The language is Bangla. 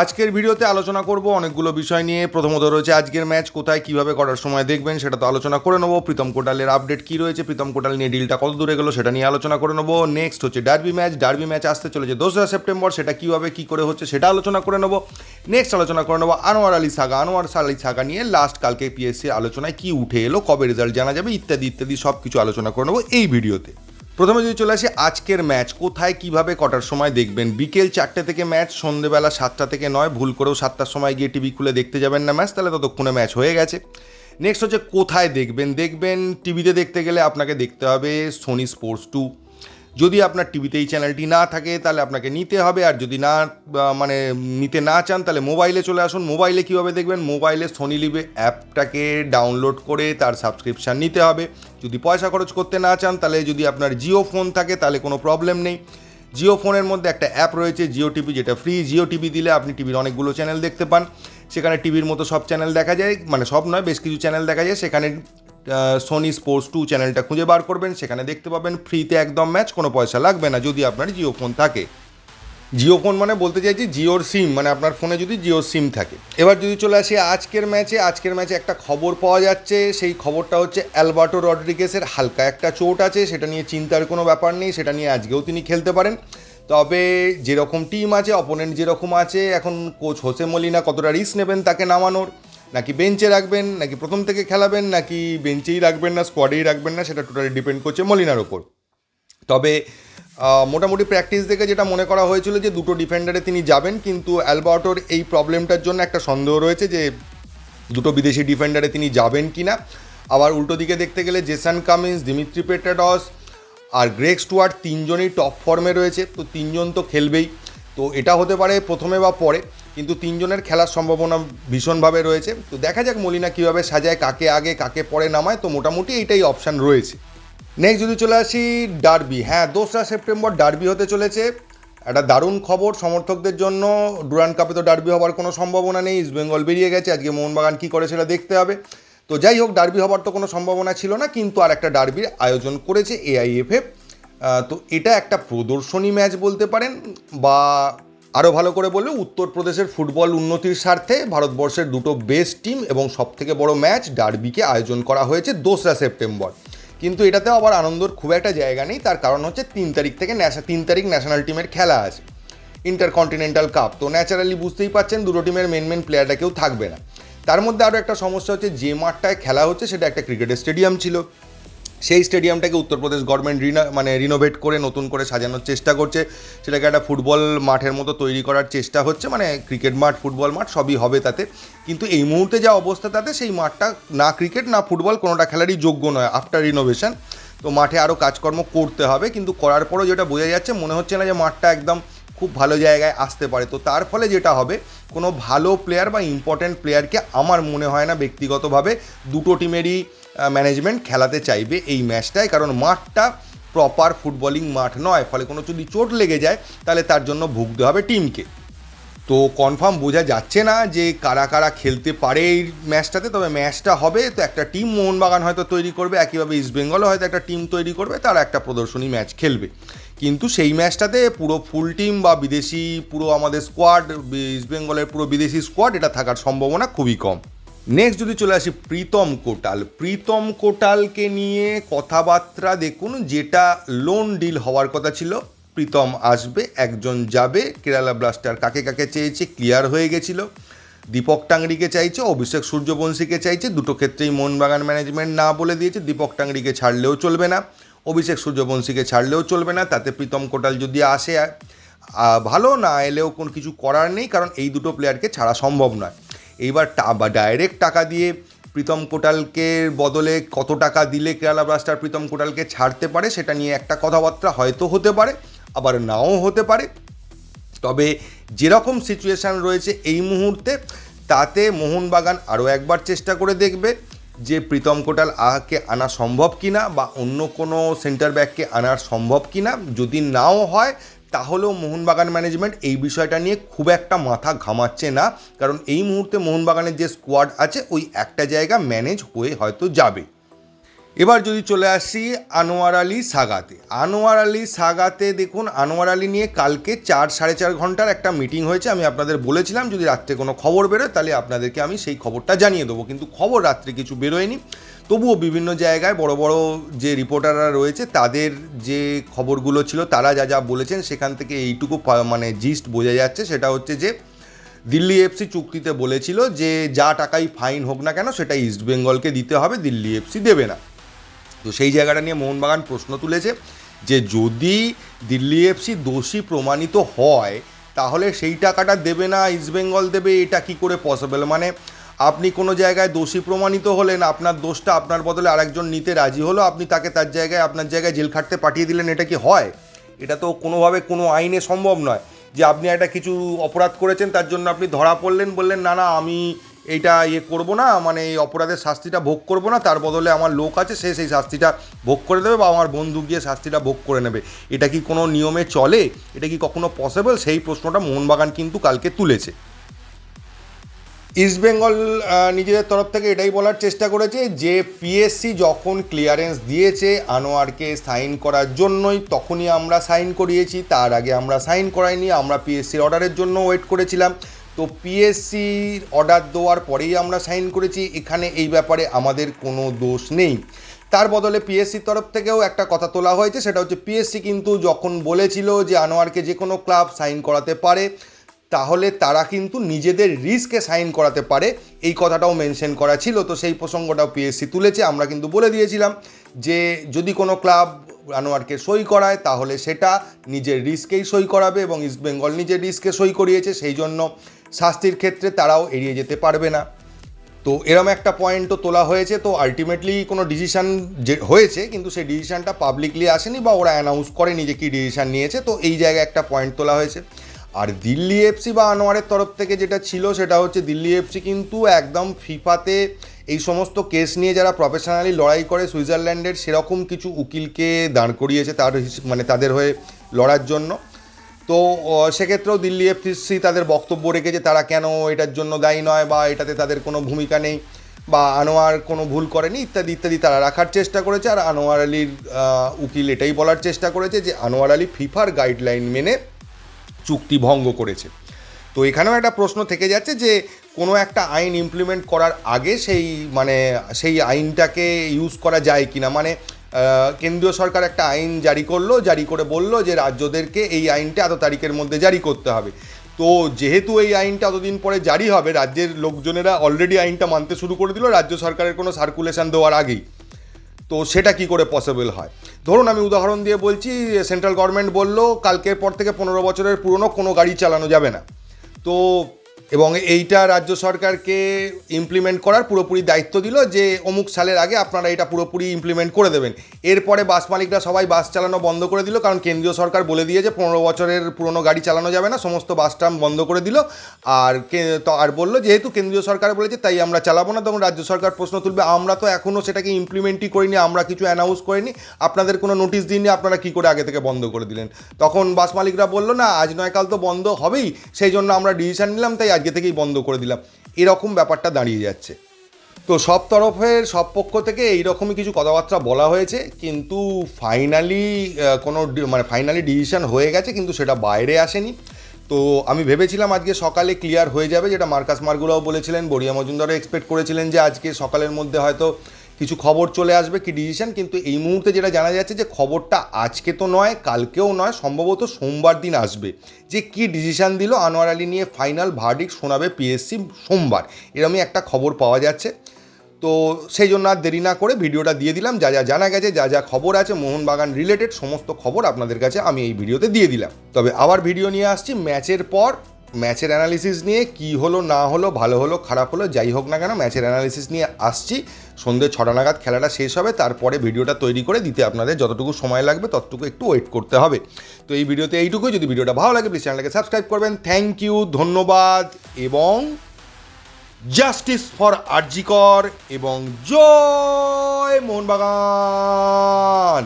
আজকের ভিডিওতে আলোচনা করব অনেকগুলো বিষয় নিয়ে। প্রথমত রয়েছে আজকের ম্যাচ কোথায়, কীভাবে করার সময় দেখবেন সেটা তো আলোচনা করে নেব। প্রীতম কোটালের আপডেট কী রয়েছে, প্রীতম কোটাল নিয়ে ডিলটা কত দূরে গেলো সেটা নিয়ে আলোচনা করে নেব। নেক্সট হচ্ছে ডার্বি ম্যাচ ডার্বি ম্যাচ আসতে চলেছে দোসরা সেপ্টেম্বর, সেটা কীভাবে, কী করে হচ্ছে সেটা আলোচনা করে নেব। নেক্সট আলোচনা করে নেব আনোয়ার আলী সাগা। আনোয়ার আলী সাগা নিয়ে লাস্ট কালকে পিএসসি আলোচনায় কী উঠে এলো, কবে রেজাল্ট জানা যাবে, ইত্যাদি ইত্যাদি সব কিছু আলোচনা করে নেব এই ভিডিওতে। প্রথমে যদি চলে আসি আজকের ম্যাচ, কোথায় কীভাবে কটার সময় দেখবেন? বিকেল চারটে থেকে ম্যাচ, সন্ধেবেলা সাতটা থেকে নয়, ভুল করেও সাতটার সময় গিয়ে টিভি খুলে দেখতে যাবেন না ম্যাচ, তাহলে ততক্ষণে ম্যাচ হয়ে গেছে। নেক্সট হচ্ছে কোথায় দেখবেন? দেখবেন টিভিতে দেখতে গেলে আপনাকে দেখতে হবে সোনি স্পোর্টস টু যদি আপনার টিভিতে এই চ্যানেলটি না থাকে, তাহলে আপনাকে নিতে হবে। আর যদি না মানে নিতে না চান, তাহলে মোবাইলে চলে আসুন। মোবাইলে কীভাবে দেখবেন? মোবাইলে সোনি লিভে অ্যাপটাকে ডাউনলোড করে তার সাবস্ক্রিপশান নিতে হবে। যদি পয়সা খরচ করতে না চান, তাহলে যদি আপনার জিও ফোন থাকে, তাহলে কোনো প্রবলেম নেই। জিও ফোনের মধ্যে একটা অ্যাপ রয়েছে জিও টিভি যেটা ফ্রি জিও টিভি দিলে আপনি টিভির অনেকগুলো চ্যানেল দেখতে পান। সেখানে টিভির মতো সব চ্যানেল দেখা যায়। মানে সব নয়, বেশ কিছু চ্যানেল দেখা যায়। সেখানে সোনি স্পোর্টস টু চ্যানেলটা খুঁজে বার করবেন। সেখানে দেখতে পাবেন ফ্রিতে একদম ম্যাচ কোনো পয়সা লাগবে না যদি আপনার জিও ফোন থাকে। জিও ফোন মানে বলতে চাইছি জিওর সিম মানে আপনার ফোনে যদি জিও সিম থাকে। এবার যদি চলে আসি আজকের ম্যাচে আজকের ম্যাচে একটা খবর পাওয়া যাচ্ছে। সেই খবরটা হচ্ছে অ্যালবার্টো রড্রিগেসের হালকা একটা চোট আছে, সেটা নিয়ে চিন্তার কোনো ব্যাপার নেই, সেটা নিয়ে আজকেও তিনি খেলতে পারেন। তবে যেরকম টিম আছে অপোনেন্ট যেরকম আছে, এখন কোচ হোসে মলিনা কতটা রিস্ক নেবেন তাকে নামানোর? নাকি বেঞ্চে রাখবেন, নাকি প্রথম থেকে খেলাবেন, নাকি বেঞ্চেই রাখবেন না স্কোয়াডেই রাখবেন না, সেটা টোটালি ডিপেন্ড করছে মলিনার ওপর। তবে মোটামুটি প্র্যাকটিস দেখে যেটা মনে করা হয়েছিল যে দুটো ডিফেন্ডারে তিনি যাবেন, কিন্তু অ্যালবার্টোর এই প্রবলেমটার জন্য একটা সন্দেহ রয়েছে যে দুটো বিদেশি ডিফেন্ডারে তিনি যাবেন কি না আবার উল্টো দিকে দেখতে গেলে জেসান কামিন্স, দিমিত্রি পেটাডস আর গ্রেক স্টুয়ার্ট তিনজনই টপ ফর্মে রয়েছে। তো তিনজন তো খেলবেই। তো এটা হতে পারে প্রথমে বা পরে। কিন্তু তিনজনের খেলার সম্ভাবনা ভীষণভাবে রয়েছে। তো দেখা যাক মলিনা কীভাবে সাজায়, কাকে আগে, কাকে পরে নামায়। তো মোটামুটি এইটাই অপশান রয়েছে। নেক্সট যদি চলে আসি ডার্বি হ্যাঁ দোসরা সেপ্টেম্বর ডার্বি হতে চলেছে। একটা দারুণ খবর, সমর্থকদের জন্য ডুরান কাপে তো ডার্বি হওয়ার কোনো সম্ভাবনা নেই। ইস্ট বেঙ্গল বেরিয়ে গেছে। আজকে মোহনবাগান কী করে সেটা দেখতে হবে। তো যাই হোক ডার্বি হওয়ার তো কোনো সম্ভাবনা ছিল না, কিন্তু আর একটা ডার্বির আয়োজন করেছে এআইএফএফ তো এটা একটা প্রদর্শনী ম্যাচ বলতে পারেন, বা আরও ভালো করে বললে উত্তরপ্রদেশের ফুটবল উন্নতির স্বার্থে ভারতবর্ষের দুটো বেস্ট টিম এবং সবথেকে বড় ম্যাচ ডার্বিকে আয়োজন করা হয়েছে দোসরা সেপ্টেম্বর। কিন্তু এটাতে আবার আনন্দর খুব একটা জায়গা নেই, তার কারণ হচ্ছে তিন তারিখ থেকে ন্যাশা তিন তারিখ ন্যাশনাল টিমের খেলা আছে। ইন্টারকন্টিনেন্টাল কাপ তো ন্যাচারালি বুঝতেই পারছেন দুটো টিমের মেন মেন প্লেয়ারটা কেউ থাকবে না। তার মধ্যে আরও একটা সমস্যা হচ্ছে যে মাঠটায় খেলা হচ্ছে সেটা একটা ক্রিকেটের স্টেডিয়াম ছিল। সেই স্টেডিয়ামটাকে উত্তরপ্রদেশ গভর্নমেন্ট রিনা মানে রিনোভেট করে, নতুন করে সাজানোর চেষ্টা করছে। সেটাকে একটা ফুটবল মাঠের মতো তৈরি করার চেষ্টা হচ্ছে মানে ক্রিকেট মাঠ, ফুটবল মাঠ সবই হবে তাতে। কিন্তু এই মুহূর্তে যা অবস্থা তাতে, সেই মাঠটা না ক্রিকেট না ফুটবল কোনোটা খেলারই যোগ্য নয় আফটার রিনোভেশন তো মাঠে আরও কাজকর্ম করতে হবে, কিন্তু করার পরও যেটা বোঝা যাচ্ছে, মনে হচ্ছে না যে মাঠটা একদম খুব ভালো জায়গায় আসতে পারে। তো তার ফলে যেটা হবে, কোনো ভালো প্লেয়ার বা ইম্পর্ট্যান্ট প্লেয়ারকে আমার মনে হয় না ব্যক্তিগতভাবে দুটো টিমেরই ম্যানেজমেন্ট খেলাতে চাইবে এই ম্যাচটায় কারণ মাঠটা প্রপার ফুটবলিং মাঠ নয়। ফলে কোনো যদি চোট লেগে যায়, তাহলে তার জন্য ভুগতে হবে টিমকে তো কনফার্ম বোঝা যাচ্ছে না যে কারা কারা খেলতে পারে এই ম্যাচটাতে তবে ম্যাচটা হবে, তো একটা টিম মোহনবাগান হয়তো তৈরি করবে। একইভাবে ইস্টবেঙ্গলও হয়তো একটা টিম তৈরি করবে। তারা একটা প্রদর্শনী ম্যাচ খেলবে। কিন্তু সেই ম্যাচটাতে পুরো ফুল টিম বা বিদেশি পুরো আমাদের স্কোয়াড ইস্টবেঙ্গলের পুরো বিদেশি স্কোয়াড, এটা থাকার সম্ভাবনা খুবই কম। নেক্সট যদি চলে আসি প্রীতম কোটাল। প্রীতম কোটালকে নিয়ে কথাবার্তা দেখুন, যেটা লোন ডিল হওয়ার কথা ছিল। প্রীতম আসবে, একজন যাবে, কেরালা ব্লাস্টার কাকে কাকে চেয়েছে ক্লিয়ার হয়ে গেছিল। দীপক টাংরিকে চাইছে, অভিষেক সূর্যবংশীকে চাইছে, দুটো ক্ষেত্রেই মোহনবাগান ম্যানেজমেন্ট না বলে দিয়েছে, দীপক টাংরিকে ছাড়লেও চলবে না। অভিষেক সূর্যবংশীকে ছাড়লেও চলবে না, তাতে প্রীতম কোটাল যদি আসে ভালো, না এলেও কোনো কিছু করার নেই, কারণ এই দুটো প্লেয়ারকে ছাড়া সম্ভব নয়। এইবার বা ডাইরেক্ট টাকা দিয়ে প্রীতম কোটালকে বদলে কত টাকা দিলে কেরালা ব্লাস্টার প্রীতম কোটালকে ছাড়তে পারে, সেটা নিয়ে একটা কথাবার্তা হয়তো হতে পারে, আবার নাও হতে পারে। তবে যেরকম সিচুয়েশান রয়েছে এই মুহূর্তে, তাতে মোহনবাগান আরও একবার চেষ্টা করে দেখবে। যে প্রীতম কোটাল আহাকে আনা সম্ভব কি না বা অন্য কোনো সেন্টার ব্যাককে আনার সম্ভব কি না যদি নাও হয়, তাহলেও মোহনবাগান ম্যানেজমেন্ট এই বিষয়টা নিয়ে খুব একটা মাথা ঘামাচ্ছে না। কারণ এই মুহূর্তে মোহনবাগানের যে স্কোয়াড আছে, ওই একটা জায়গা ম্যানেজ হয়ে হয়তো যাবে। এবার যদি চলে আসি আনোয়ার আলী সাগাতে। আনোয়ার আলী সাগাতে দেখুন, আনোয়ার আলী নিয়ে কালকে চার, সাড়ে চার ঘণ্টার একটা মিটিং হয়েছে। আমি আপনাদের বলেছিলাম, যদি রাত্রে কোনো খবর বেরোয়, তাহলে আপনাদেরকে আমি সেই খবরটা জানিয়ে দেবো। কিন্তু খবর রাত্রে কিছু বেরোয়নি। তবুও বিভিন্ন জায়গায় বড় বড় যে রিপোর্টাররা রয়েছে, তাদের যে খবরগুলো ছিল, তারা যা যা বলেছেন, সেখান থেকে এইটুকু মানে জিস্ট বোঝা যাচ্ছে। সেটা হচ্ছে যে, দিল্লি এফসি চুক্তিতে বলেছিল যে, যা টাকাই ফাইন হোক না কেন, সেটা ইস্ট বেঙ্গলকে দিতে হবে, দিল্লি এফসি দেবে না। তো সেই জায়গাটা নিয়ে মোহনবাগান প্রশ্ন তুলেছে যে যদি দিল্লি এফসি দোষী প্রমাণিত হয়, তাহলে সেই টাকাটা দেবে না ইস্টবেঙ্গল দেবে, এটা কি করে পসিবল মানে আপনি কোনো জায়গায় দোষী প্রমাণিত হলেন, আপনার দোষটা আপনার বদলে আরেকজন নিতে রাজি হলো, আপনি তাকে তার জায়গায়, আপনার জায়গায় জেল খাটতে পাঠিয়ে দিলেন, এটা কি হয়? এটা তো কোনোভাবে কোনো আইনে সম্ভব নয় যে আপনি একটা কিছু অপরাধ করেছেন, তার জন্য আপনি ধরা পড়লেন, বললেন, না না, আমি এইটা ইয়ে করব না মানে এই অপরাধের শাস্তিটা ভোগ করব না তার বদলে আমার লোক আছে সে সেই শাস্তিটা ভোগ করে দেবে বা আমার বন্ধু গিয়ে শাস্তিটা ভোগ করে নেবে। এটা কি কোনো নিয়মে চলে? এটা কি কখনো পসিবল সেই প্রশ্নটা মোহনবাগান কিন্তু কালকে তুলেছে। ইস্টবেঙ্গল আহ, নিজেদের তরফ থেকে এটাই বলার চেষ্টা করেছে যে পিএসসি যখন ক্লিয়ারেন্স দিয়েছে আনোয়ারকে সাইন করার জন্যই তখনই আমরা সাইন করিয়েছি তার আগে আমরা সাইন করাইনি আমরা পিএসসির অর্ডারের জন্য ওয়েট করেছিলাম। তো পিএসসির অর্ডার দেওয়ার পরেই আমরা সাইন করেছি, এখানে এই ব্যাপারে আমাদের কোনো দোষ নেই। তার বদলে পিএসসির তরফ থেকেও একটা কথা তোলা হয়েছে, সেটা হচ্ছে পিএসসি কিন্তু যখন বলেছিল যে আনোয়ারকে যে কোনো ক্লাব সাইন করাতে পারে, তাহলে তারা কিন্তু নিজেদের রিস্কে সাইন করাতে পারে। এই কথাটাও মেনশন করা ছিল, তো সেই প্রসঙ্গটাও পিএসসি তুলেছে। আমরা কিন্তু বলে দিয়েছিলাম যে যদি কোনো ক্লাব আনোয়ারকে সই করায়, তাহলে সেটা নিজের রিস্কেই সই করাবে এবং ইস্টবেঙ্গল নিজের রিস্কে সই করিয়েছে। সেই জন্য শাস্তির ক্ষেত্রে তারাও এড়িয়ে যেতে পারবে না। তো এরম একটা পয়েন্টও তোলা হয়েছে, তো আলটিমেটলি কোনো ডিসিশান যে হয়েছে, কিন্তু সেই ডিসিশানটা পাবলিকলি আসেনি বা ওরা অ্যানাউন্স করেনি যে কী ডিসিশান নিয়েছে, তো এই জায়গায় একটা পয়েন্ট তোলা হয়েছে। আর দিল্লি এফসি বা আনোয়ারের তরফ থেকে যেটা ছিল, সেটা হচ্ছে দিল্লি এফসি কিন্তু একদম ফিফাতে এই সমস্ত কেস নিয়ে যারা প্রফেশনালি লড়াই করে, সুইজারল্যান্ডের সেরকম কিছু উকিলকে দাঁড় করিয়েছে তার মানে তাদের হয়ে লড়ার জন্য। তো সেক্ষেত্রেও দিল্লি এফসি তাদের বক্তব্য রেখেছে তারা কেন এটার জন্য দায়ী নয় বা এটাতে তাদের কোনো ভূমিকা নেই বা আনোয়ার কোনো ভুল করেনি ইত্যাদি ইত্যাদি তারা রাখার চেষ্টা করেছে। আর আনোয়ার আলীর উকিল এটাই বলার চেষ্টা করেছে যে আনোয়ার আলী ফিফার গাইডলাইন মেনে চুক্তি ভঙ্গ করেছে। তো এখানেও একটা প্রশ্ন থেকে যাচ্ছে যে কোনো একটা আইন ইমপ্লিমেন্ট করার আগে সেই মানে সেই আইনটাকে ইউজ করা যায় কিনা? মানে আহ, কেন্দ্রীয় সরকার একটা আইন জারি করল, জারি করে বলল যে রাজ্যদেরকে এই আইনটা এত তারিখের মধ্যে জারি করতে হবে। তো যেহেতু এই আইনটা এতদিন পরে জারি হবে, রাজ্যের লোকজনেরা অলরেডি আইনটা মানতে শুরু করে দিল, রাজ্য সরকারের কোনো সার্কুলেশন দেওয়ার আগেই। তো সেটা কি করে পসিবল হয়? ধরুন আমি উদাহরণ দিয়ে বলছি সেন্ট্রাল গভর্নমেন্ট বলল, কালকের পর থেকে পনেরো বছরের পুরনো কোনো গাড়ি চালানো যাবে না। তো এবং এইটা রাজ্য সরকারকে ইমপ্লিমেন্ট করার পুরোপুরি দায়িত্ব দিল যে অমুক সালের আগে আপনারা এটা পুরোপুরি ইমপ্লিমেন্ট করে দেবেন। এরপরে বাস মালিকরা সবাই বাস চালানো বন্ধ করে দিল, কারণ কেন্দ্রীয় সরকার বলে দিয়েছে পনেরো বছরের পুরনো গাড়ি চালানো যাবে না, সমস্ত বাস ট্রাম বন্ধ করে দিল। আর তো আর বলল যেহেতু কেন্দ্রীয় সরকার বলেছে তাই আমরা চালাবো না, তখন রাজ্য সরকার প্রশ্ন তুলবে, আমরা তো এখনও সেটাকে ইমপ্লিমেন্টই করিনি, আমরা কিছু অ্যানাউন্স করিনি, আপনাদের কোনো নোটিশ দিননি আপনারা কী করে আগে থেকে বন্ধ করে দিলেন? তখন বাস মালিকরা বলল, না, আজ নয়, কাল তো বন্ধ হবেই, সেই জন্য আমরা ডিসিশন নিলাম, তাই আজকে থেকেই বন্ধ করে দিলাম। এরকম ব্যাপারটা দাঁড়িয়ে যাচ্ছে। তো সব তরফের, সব পক্ষ থেকে এইরকমই কিছু কথাবার্তা বলা হয়েছে, কিন্তু ফাইনালি কোনো মানে ফাইনালি ডিসিশন হয়ে গেছে, কিন্তু সেটা বাইরে আসেনি। তো আমি ভেবেছিলাম আজকে সকালে ক্লিয়ার হয়ে যাবে, যেটা মার্কাস মার্গুলাও বলেছিলেন, বড়িয়া মজুমদারও এক্সপেক্ট করেছিলেন যে আজকে সকালের মধ্যে হয়তো কিছু খবর চলে আসবে, কি ডিসিশন কিন্তু এই মুহূর্তে যেটা জানা যাচ্ছে যে খবরটা আজকে তো নয়, কালকেও নয়, সম্ভবত সোমবার দিন আসবে। যে কি ডিসিশন দিল? আনোয়ার আলী নিয়ে ফাইনাল ভার্ডিক শোনাবে পিএসসি সোমবার। এরমই একটা খবর পাওয়া যাচ্ছে। তো সেই জন্য আর দেরি না করে ভিডিওটা দিয়ে দিলাম। যা যা জানা গেছে, যা যা খবর আছে, মোহনবাগান রিলেটেড সমস্ত খবর আপনাদের কাছে আমি এই ভিডিওতে দিয়ে দিলাম। তবে আবার ভিডিও নিয়ে আসছি। ম্যাচের পর ম্যাচের অ্যানালিসিস নিয়ে কি হলো, না হলো, ভালো হলো, খারাপ হলো, যাই হোক না কেন, ম্যাচের অ্যানালিসিস নিয়ে আসছি। সন্ধ্যে ছটা নাগাদ খেলাটা শেষ হবে, তারপরে ভিডিওটা তৈরি করে দিতে আপনাদের যতটুকু সময় লাগবে ততটুকু একটু ওয়েট করতে হবে। তো এই ভিডিওতে এইটুকুই, যদি ভিডিওটা ভালো লাগে প্লিজ চ্যানেলকে সাবস্ক্রাইব করবেন। থ্যাংক ইউ ধন্যবাদ, এবং জাস্টিস ফর আরজিকর এবং জয় মোহনবাগান!